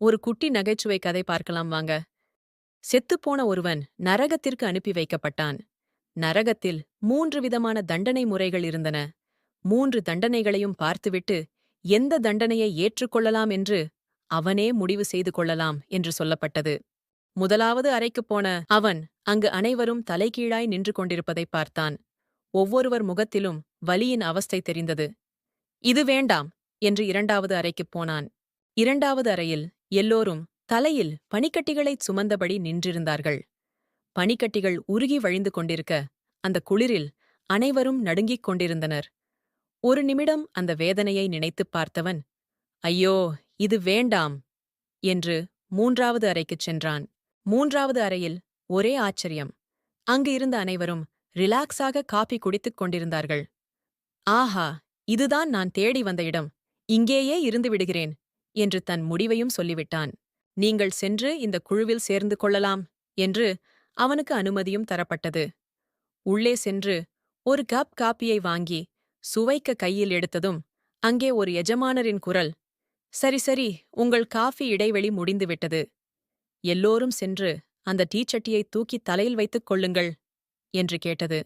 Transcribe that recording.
ஒரு குட்டி நகைச்சுவை கதை பார்க்கலாம் வாங்க. செத்துப்போன ஒருவன் நரகத்திற்கு அனுப்பி வைக்கப்பட்டான். நரகத்தில் மூன்று விதமான தண்டனை முறைகள் இருந்தன. மூன்று தண்டனைகளையும் பார்த்துவிட்டு எந்த தண்டனையை ஏற்றுக்கொள்ளலாம் என்று அவனே முடிவு செய்து கொள்ளலாம் என்று சொல்லப்பட்டது. முதலாவது அறைக்குப் போன அவன் அங்கு அனைவரும் தலைகீழாய் நின்று கொண்டிருப்பதை பார்த்தான். ஒவ்வொருவர் முகத்திலும் வலியின் அவஸ்தை தெரிந்தது. இது வேண்டாம் என்று இரண்டாவது அறைக்குப் போனான். இரண்டாவது அறையில் எல்லோரும் தலையில் பனிக்கட்டிகளைச் சுமந்தபடி நின்றிருந்தார்கள். பனிக்கட்டிகள் உருகி வழிந்து கொண்டிருக்க அந்த குளிரில் அனைவரும் நடுங்கிக் கொண்டிருந்தனர். ஒரு நிமிடம் அந்த வேதனையை நினைத்துப் பார்த்தவன் ஐயோ இது வேண்டாம் என்று மூன்றாவது அறைக்குச் சென்றான். மூன்றாவது அறையில் ஒரே ஆச்சரியம். அங்கு இருந்த அனைவரும் ரிலாக்ஸாக காபி குடித்துக் கொண்டிருந்தார்கள். ஆஹா இதுதான் நான் தேடி வந்த இடம். இங்கேயே இருந்து விடுகிறேன் என்று தன் முடிவையும் சொல்லிவிட்டான். நீங்கள் சென்று இந்த குழுவில் சேர்ந்து கொள்ளலாம் என்று அவனுக்கு அனுமதியும் தரப்பட்டது. உள்ளே சென்று ஒரு கப் காப்பியை வாங்கி சுவைக்க கையில் எடுத்ததும் அங்கே ஒரு எஜமானரின் குரல் சரி சரி உங்கள் காஃபி இடைவெளி முடிந்துவிட்டது. எல்லோரும் சென்று அந்த டீச்சட்டியை தூக்கி தலையில் வைத்துக் கொள்ளுங்கள் என்று கேட்டது.